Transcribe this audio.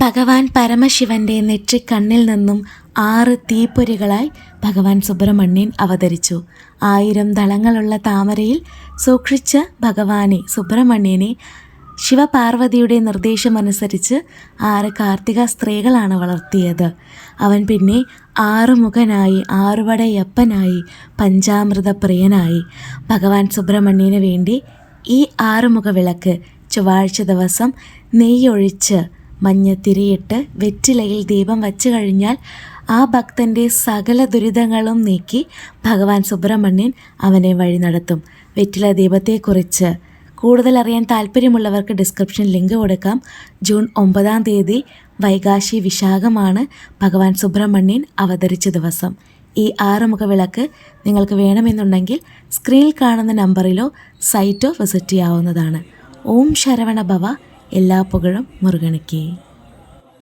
ഭഗവാൻ പരമശിവന്റെ നെറ്റിക്കണ്ണിൽ നിന്നും ആറ് തീപ്പൊരികളായി ഭഗവാൻ സുബ്രഹ്മണ്യൻ അവതരിച്ചു. ആയിരം ദളങ്ങളുള്ള താമരയിൽ സൂക്ഷിച്ച ഭഗവാനെ സുബ്രഹ്മണ്യനെ ശിവപാർവതിയുടെ നിർദ്ദേശമനുസരിച്ച് ആറ് കാർത്തിക സ്ത്രീകളാണ് വളർത്തിയത്. അവൻ പിന്നെ ആറുമുഖനായി ആറുവടയപ്പനായി പഞ്ചാമൃത പ്രിയനായി ഭഗവാൻ സുബ്രഹ്മണ്യന് വേണ്ടി ഈ ആറുമുഖ വിളക്ക് ചൊവ്വാഴ്ച ദിവസം നെയ്യൊഴിച്ച് മഞ്ഞത്തിരിയിട്ട് വെറ്റിലയിൽ ദീപം വച്ചു കഴിഞ്ഞാൽ ആ ഭക്തന്റെ സകല ദുരിതങ്ങളും നീക്കി ഭഗവാൻ സുബ്രഹ്മണ്യൻ അവനെ വഴി നടത്തും. വെറ്റില ദീപത്തെക്കുറിച്ച് കൂടുതൽ അറിയാൻ താല്പര്യമുള്ളവർക്ക് ഡിസ്ക്രിപ്ഷൻ ലിങ്ക് കൊടുക്കാം. ജൂൺ ഒമ്പതാം തീയതി വൈകാശി വിശാഖമാണ് ഭഗവാൻ സുബ്രഹ്മണ്യൻ അവതരിച്ച ദിവസം. ഈ ആറുമുഖ വിളക്ക് നിങ്ങൾക്ക് വേണമെന്നുണ്ടെങ്കിൽ സ്ക്രീനിൽ കാണുന്ന നമ്പറിലോ സൈറ്റോ വിസിറ്റ് ചെയ്യാവുന്നതാണ്. ഓം ശരവണ ഭവ എല്ലാ പുകഴും മുരുകണിക്കേ